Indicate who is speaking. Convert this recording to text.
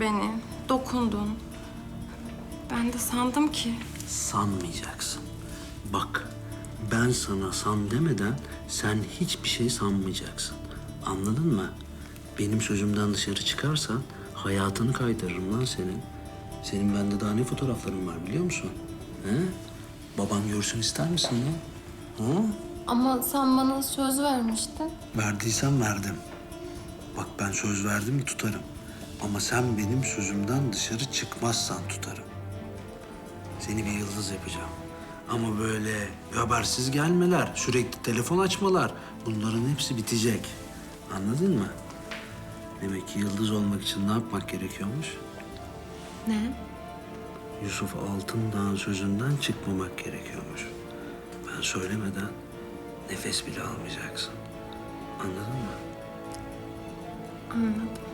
Speaker 1: beni, dokundun. Ben de sandım ki
Speaker 2: Sanmayacaksın. Bak, ben sana san demeden sen hiçbir şey sanmayacaksın. Anladın mı? Benim sözümden dışarı çıkarsan hayatını kaytarırım lan senin. Senin bende daha ne fotoğrafların var biliyor musun? He? Baban görsün ister misin lan? Ha?
Speaker 1: ama sen bana söz vermiştin.
Speaker 2: Verdiysem verdim. Bak ben söz verdim mi tutarım. Ama sen benim sözümden dışarı çıkmazsan tutarım. Seni bir yıldız yapacağım. Ama böyle habersiz gelmeler, sürekli telefon açmalar bunların hepsi bitecek. Anladın mı? Demek ki yıldız olmak için ne yapmak gerekiyormuş?
Speaker 1: Ne?
Speaker 2: Yusuf Altındağ'ın sözünden çıkmamak gerekiyormuş. Ben söylemeden nefes bile almayacaksın. Anladın mı?
Speaker 1: Anladım.